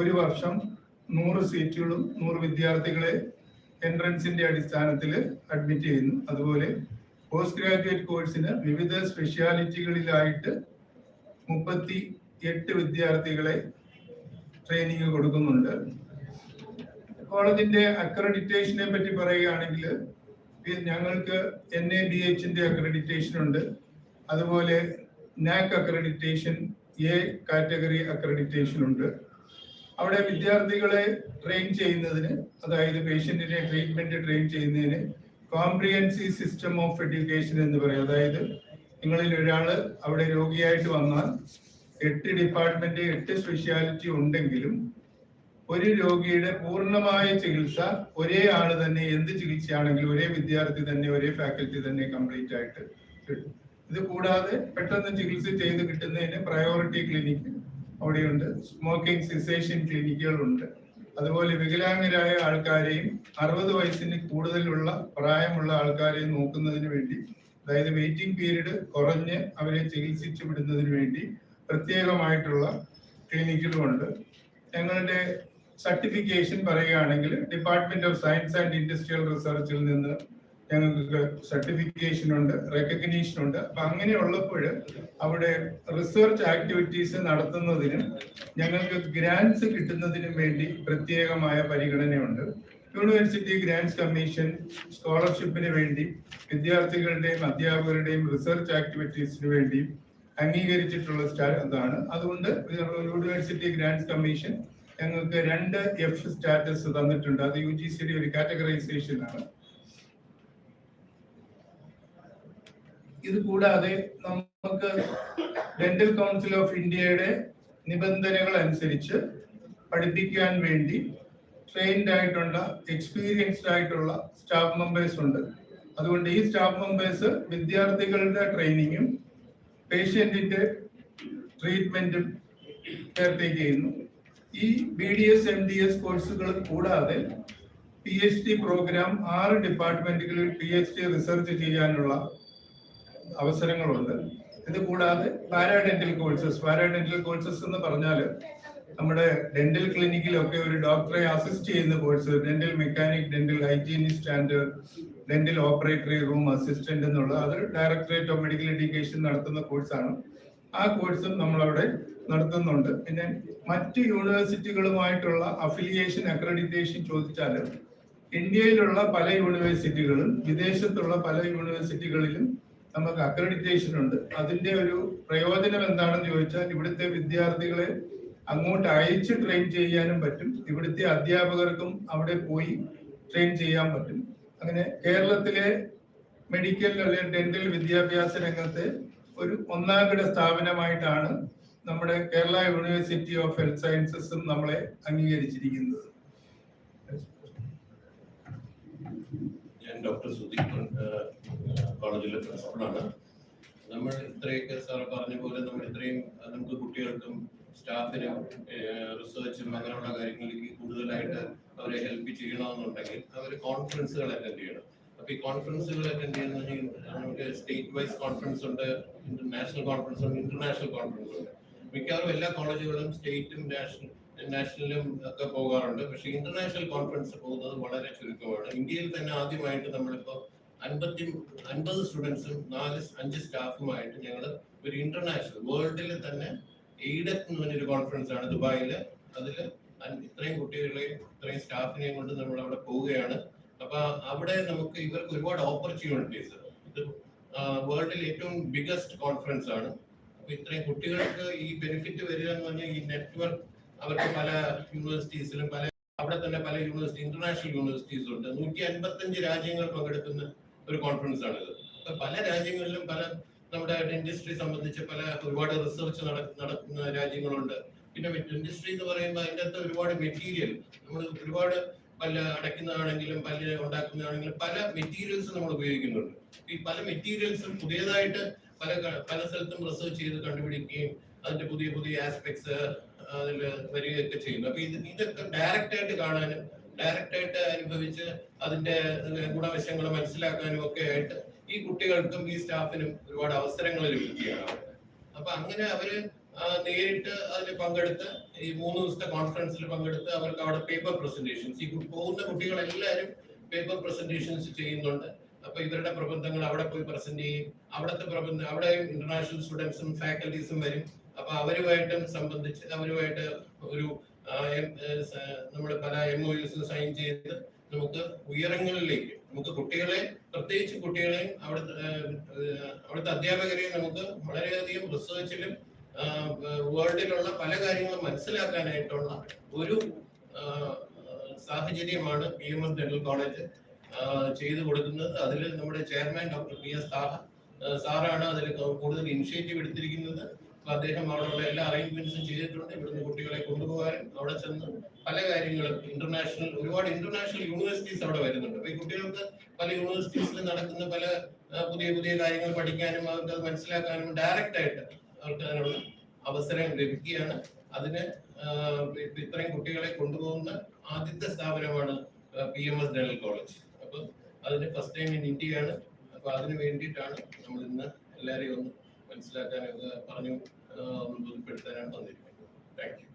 ഒരു വർഷം നൂറ് സീറ്റുകളും നൂറ് വിദ്യാർത്ഥികളെ എൻട്രൻസിന്റെ അടിസ്ഥാനത്തിൽ അഡ്മിറ്റ് ചെയ്യുന്നു. അതുപോലെ പോസ്റ്റ് ഗ്രാജുവേറ്റ് കോഴ്സിന് വിവിധ സ്പെഷ്യാലിറ്റികളിലായിട്ട് മുപ്പത്തി എട്ട് വിദ്യാർത്ഥികളെ ട്രെയിനിങ് കൊടുക്കുന്നുണ്ട്. കോളേജിന്റെ അക്രഡിറ്റേഷനെ പറ്റി പറയുകയാണെങ്കിൽ ഞങ്ങൾക്ക് എൻ എ ബി എച്ചിന്റെ അക്രഡിറ്റേഷൻ ഉണ്ട്. അതുപോലെ NAAC accreditation A category accreditation ഉണ്ട്. അവിടെ വിദ്യാർത്ഥികളെ ട്രെയിൻ ചെയ്യുന്നതിന് അതായത് പേഷ്യന്റിനെ ട്രീറ്റ്മെന്റ് ട്രെയിൻ ചെയ്യുന്നതിന് കോംപ്രിഹെൻസീവ് സിസ്റ്റം ഓഫ് എഡ്യൂക്കേഷൻ എന്ന് പറയും. അതായത് നിങ്ങളിൽ ഒരാൾ അവിടെ രോഗിയായിട്ട് വന്നാൽ എട്ട് ഡിപ്പാർട്ട്മെന്റ് എട്ട് സ്പെഷ്യാലിറ്റി ഉണ്ടെങ്കിലും ഒരു രോഗിയുടെ പൂർണമായ ചികിത്സ ഒരേ ആൾ തന്നെ എന്ത് ചികിത്സയാണെങ്കിലും ഒരേ വിദ്യാർത്ഥി തന്നെ ഒരേ ഫാക്കൽറ്റി തന്നെ കംപ്ലീറ്റ് ആയിട്ട് കിട്ടും. ഇത് കൂടാതെ പെട്ടെന്ന് ചികിത്സ ചെയ്ത് കിട്ടുന്നതിന് പ്രയോറിറ്റി ക്ലിനിക്ക് അവിടെയുണ്ട്. സ്മോക്കിംഗ് സിസേഷൻ ക്ലിനിക്കുകളുണ്ട് അതുപോലെ വികലാംഗരായ ആൾക്കാരെയും അറുപത് വയസ്സിന് കൂടുതലുള്ള പ്രായമുള്ള ആൾക്കാരെയും നോക്കുന്നതിന് വേണ്ടി അതായത് വെയിറ്റിംഗ് പീരീഡ് കുറഞ്ഞ് അവരെ ചികിത്സിച്ചു വിടുന്നതിന് വേണ്ടി പ്രത്യേകമായിട്ടുള്ള ക്ലിനിക്കുകളുണ്ട് ഞങ്ങളുടെ സർട്ടിഫിക്കേഷൻ പറയുകയാണെങ്കിൽ department of science and industrial റിസർച്ചിൽ നിന്ന് ഞങ്ങൾക്ക് സർട്ടിഫിക്കേഷൻ ഉണ്ട് റെക്കഗ്നീഷൻ ഉണ്ട്. അപ്പൊ അങ്ങനെയുള്ളപ്പോൾ അവിടെ റിസർച്ച് ആക്ടിവിറ്റീസ് നടത്തുന്നതിനും ഞങ്ങൾക്ക് ഗ്രാൻസ് കിട്ടുന്നതിനും വേണ്ടി പ്രത്യേകമായ പരിഗണനയുണ്ട്. യൂണിവേഴ്സിറ്റി ഗ്രാൻസ് കമ്മീഷൻ സ്കോളർഷിപ്പിന് വേണ്ടി വിദ്യാർത്ഥികളുടെയും അധ്യാപകരുടെയും റിസർച്ച് ആക്ടിവിറ്റീസിന് വേണ്ടി അംഗീകരിച്ചിട്ടുള്ള അതാണ് അതുകൊണ്ട് യൂണിവേഴ്സിറ്റി ഗ്രാൻസ് കമ്മീഷൻ ഞങ്ങൾക്ക് രണ്ട് എഫ് സ്റ്റാറ്റസ് തന്നിട്ടുണ്ട്. അത് യു ജി സിയുടെ ഒരു കാറ്റഗറൈസേഷൻ ആണ്. ഇത് കൂടാതെ നമുക്ക് ഡെന്റൽ കൗൺസിൽ ഓഫ് ഇന്ത്യയുടെ നിബന്ധനകൾ അനുസരിച്ച് പഠിപ്പിക്കാൻ വേണ്ടി ട്രെയിൻഡ് ആയിട്ടുള്ള എക്സ്പീരിയൻസ്ഡ് ആയിട്ടുള്ള സ്റ്റാഫ് മെമ്പേഴ്സ് ഉണ്ട്. അതുകൊണ്ട് ഈ സ്റ്റാഫ് മെമ്പേഴ്സ് വിദ്യാർത്ഥികളുടെ ട്രെയിനിങ്ങും പേഷ്യന്റിന്റെ ട്രീറ്റ്മെന്റും കെയർടേക്ക് ചെയ്യുന്നു. ഈ B D S M D S കോഴ്സുകൾ കൂടാതെ പി എച്ച് ഡി പ്രോഗ്രാം ആറ് ഡിപ്പാർട്ട്മെന്റുകളിൽ പി എച്ച് ഡി റിസർച്ച് ചെയ്യാനുള്ള അവസരങ്ങളുണ്ട്. ഇത് കൂടാതെ പാരാഡെന്റൽ കോഴ്സസ് പാരാഡെന്റൽ കോഴ്സസ് എന്ന് പറഞ്ഞാൽ നമ്മുടെ ഡെന്റൽ ക്ലിനിക്കിലൊക്കെ ഒരു ഡോക്ടറെ അസിസ്റ്റ് ചെയ്യുന്ന course dental mechanic dental hygienist and dental operatory room assistant എന്നുള്ള അതൊരു ഡയറക്ടറേറ്റ് ഓഫ് മെഡിക്കൽ എഡ്യൂക്കേഷൻ നടത്തുന്ന കോഴ്സാണ് ആ കോഴ്സും നമ്മളവിടെ നടത്തുന്നുണ്ട്. പിന്നെ മറ്റ് യൂണിവേഴ്സിറ്റികളുമായിട്ടുള്ള അഫിലിയേഷൻ അക്രഡിറ്റേഷൻ ചോദിച്ചാൽ ഇന്ത്യയിലുള്ള പല യൂണിവേഴ്സിറ്റികളും വിദേശത്തുള്ള പല യൂണിവേഴ്സിറ്റികളിലും നമുക്ക് അക്രഡിറ്റേഷൻ ഉണ്ട്. അതിന്റെ ഒരു പ്രയോജനം എന്താണെന്ന് ചോദിച്ചാൽ ഇവിടുത്തെ വിദ്യാർത്ഥികളെ അങ്ങോട്ട് അയച്ച് ട്രെയിൻ ചെയ്യാനും പറ്റും. ഇവിടുത്തെ അധ്യാപകർക്കും അവിടെ പോയി ട്രെയിൻ ചെയ്യാൻ പറ്റും. അങ്ങനെ കേരളത്തിലെ മെഡിക്കൽ അല്ലെങ്കിൽ ഡെന്റൽ വിദ്യാഭ്യാസ രംഗത്തെ ഒരു ഒന്നാംകിട സ്ഥാപനമായിട്ടാണ് നമ്മുടെ കേരള യൂണിവേഴ്സിറ്റി ഓഫ് ഹെൽത്ത് സയൻസസും നമ്മളെ അംഗീകരിച്ചിരിക്കുന്നത്. ഞാൻ ഡോക്ടർ സുദീപ് കോളേജിലെ പ്രിൻസിപ്പളാണ്. നമ്മൾ ഇത്രയൊക്കെ സാർ പറഞ്ഞ പോലെ നമ്മൾ ഇത്രയും നമുക്ക് കുട്ടികൾക്കും സ്റ്റാഫിനും റിസർച്ചും അങ്ങനെയുള്ള കാര്യങ്ങളിലേക്ക് കൂടുതലായിട്ട് അവരെ ഹെൽപ്പ് ചെയ്യണമെന്നുണ്ടെങ്കിൽ അവർ കോൺഫറൻസുകൾ അറ്റൻഡ് ചെയ്യണം. അപ്പൊ ഈ കോൺഫറൻസുകൾ അറ്റൻഡ് ചെയ്യുന്ന നമുക്ക് സ്റ്റേറ്റ് വൈസ് കോൺഫറൻസ് ഉണ്ട് നാഷണൽ കോൺഫറൻസ് ഉണ്ട് ഇന്റർനാഷണൽ കോൺഫറൻസ് ഉണ്ട്. മിക്കവാറും എല്ലാ കോളേജുകളും സ്റ്റേറ്റും നാഷണൽ നാഷണലിലും ഒക്കെ പോകാറുണ്ട്. പക്ഷെ ഇന്റർനാഷണൽ കോൺഫറൻസ് പോകുന്നത് വളരെ ചുരുക്കമാണ്. ഇന്ത്യയിൽ തന്നെ ആദ്യമായിട്ട് നമ്മളിപ്പോ അൻപത്തി അൻപത് സ്റ്റുഡൻസും നാല് അഞ്ച് സ്റ്റാഫുമായിട്ട് ഞങ്ങൾ ഒരു ഇന്റർനാഷണൽ വേൾഡിലെ തന്നെ എയ്ഡക് എന്ന് പറഞ്ഞൊരു കോൺഫറൻസ് ആണ് ദുബായിൽ. അതിൽ ഇത്രയും കുട്ടികളെയും ഇത്രയും സ്റ്റാഫിനെയും കൊണ്ട് നമ്മൾ അവിടെ പോവുകയാണ്. അപ്പൊ അവിടെ നമുക്ക് ഇവർക്ക് ഒരുപാട് ഓപ്പർച്യൂണിറ്റീസ് ഇത് വേൾഡിലെ ഏറ്റവും ബിഗസ്റ്റ് കോൺഫറൻസ് ആണ്. അപ്പൊ ഇത്രയും കുട്ടികൾക്ക് ഈ ബെനിഫിറ്റ് വരിക എന്ന് പറഞ്ഞാൽ ഈ നെറ്റ്വർക്ക് അവർക്ക് പല യൂണിവേഴ്സിറ്റീസിലും പല അവിടെ തന്നെ പല യൂണിവേഴ്സിറ്റി ഇന്റർനാഷണൽ യൂണിവേഴ്സിറ്റീസ് ഉണ്ട്. നൂറ്റി അൻപത്തഞ്ച് രാജ്യങ്ങൾ പങ്കെടുക്കുന്ന ഒരു കോൺഫറൻസ് ആണിത്. അപ്പൊ പല രാജ്യങ്ങളിലും പല നമ്മുടെ ഇൻഡസ്ട്രി സംബന്ധിച്ച് പല ഒരുപാട് റിസർച്ച് നടക്കുന്ന രാജ്യങ്ങളുണ്ട്. പിന്നെ ഇൻഡസ്ട്രി എന്ന് പറയുമ്പോൾ അതിന്റെ അകത്ത് ഒരുപാട് മെറ്റീരിയൽ നമ്മൾ ഒരുപാട് പല്ല് അടയ്ക്കുന്നതാണെങ്കിലും പല്ല് ഉണ്ടാക്കുന്നതാണെങ്കിലും പല മെറ്റീരിയൽസ് നമ്മൾ ഉപയോഗിക്കുന്നുണ്ട്. ഈ പല മെറ്റീരിയൽസും പുതിയതായിട്ട് പല പല സ്ഥലത്തും റിസർച്ച് ചെയ്ത് കണ്ടുപിടിക്കുകയും അതിന്റെ പുതിയ പുതിയ ആസ്പെക്ട്സ് അതിൽ വരികയൊക്കെ ചെയ്യുന്നു. അപ്പൊ ഇത് ഇതൊക്കെ ഡയറക്റ്റ് ആയിട്ട് കാണാനും ഡയറക്റ്റ് ആയിട്ട് അനുഭവിച്ച് അതിന്റെ ഗുണവശങ്ങൾ മനസ്സിലാക്കാനും ഒക്കെ ആയിട്ട് ഈ കുട്ടികൾക്കും ഈ സ്റ്റാഫിനും ഒരുപാട് അവസരങ്ങൾ ലഭിക്കുകയാണ്. അപ്പൊ അങ്ങനെ അവർ നേരിട്ട് അതിൽ പങ്കെടുത്ത് ഈ മൂന്ന് ദിവസത്തെ കോൺഫറൻസിൽ പങ്കെടുത്ത് അവർക്ക് അവിടെ പേപ്പർ പ്രസന്റേഷൻസ് ഈ പോകുന്ന കുട്ടികളെല്ലാവരും പേപ്പർ പ്രസന്റേഷൻസ് ചെയ്യുന്നുണ്ട്. അപ്പൊ ഇവരുടെ പ്രബന്ധങ്ങൾ അവിടെ പോയി പ്രസന്റ് ചെയ്യും. അവിടുത്തെ പ്രബന്ധം അവിടെ ഇന്റർനാഷണൽ സ്റ്റുഡൻസും ഫാക്കൽറ്റീസും വരും. അപ്പൊ അവരുമായിട്ടും സംബന്ധിച്ച് അവരുമായിട്ട് ഒരു നമ്മൾ പല എം ഒ യുസ് സൈൻ ചെയ്ത് നമുക്ക് ഉയരങ്ങളിലേക്ക് നമുക്ക് കുട്ടികളെ പ്രത്യേകിച്ച് കുട്ടികളെ അവിടുത്തെ അവിടുത്തെ അധ്യാപകരെയും നമുക്ക് വളരെയധികം റിസർച്ചിലും വേൾഡിലുള്ള പല കാര്യങ്ങളും മനസ്സിലാക്കാനായിട്ടുള്ള ഒരു സാഹചര്യമാണ് P M S dental college ചെയ്തു കൊടുക്കുന്നത്. അതിൽ നമ്മുടെ ചെയർമാൻ ഡോക്ടർ പി എസ് സാറാണ് അതിൽ കൂടുതൽ ഇനിഷ്യേറ്റീവ് എടുത്തിരിക്കുന്നത്. അദ്ദേഹം അവിടെയുള്ള എല്ലാ അറേഞ്ച്മെന്റ്സും ചെയ്തിട്ടുണ്ട്. ഇവിടുന്ന് കുട്ടികളെ കൊണ്ടുപോകാനും അവിടെ ചെന്ന് പല കാര്യങ്ങളും ഇന്റർനാഷണൽ ഒരുപാട് ഇന്റർനാഷണൽ യൂണിവേഴ്സിറ്റീസ് അവിടെ വരുന്നുണ്ട്. അപ്പൊ ഈ കുട്ടികൾക്ക് പല യൂണിവേഴ്സിറ്റീസിൽ നടക്കുന്ന പല പുതിയ പുതിയ കാര്യങ്ങൾ പഠിക്കാനും അവർക്ക് അത് മനസ്സിലാക്കാനും ഡയറക്റ്റ് ആയിട്ട് അവർക്ക് അതിനുള്ള അവസരം ലഭിക്കുകയാണ്. അതിന് ഇത്രയും കുട്ടികളെ കൊണ്ടുപോകുന്ന ആദ്യത്തെ സ്ഥാപനമാണ് P M S dental college അപ്പൊ അതിന് ഫസ്റ്റ് ടൈം ഇൻ ഇന്ത്യയാണ് അപ്പൊ അതിന് വേണ്ടിയിട്ടാണ് നമ്മൾ ഇന്ന് എല്ലാവരെയും ഒന്ന് മനസ്സിലാക്കാനൊക്കെ പറഞ്ഞു ബോധ്യപ്പെടുത്താനാണ് വന്നിരിക്കുന്നത്. Thank you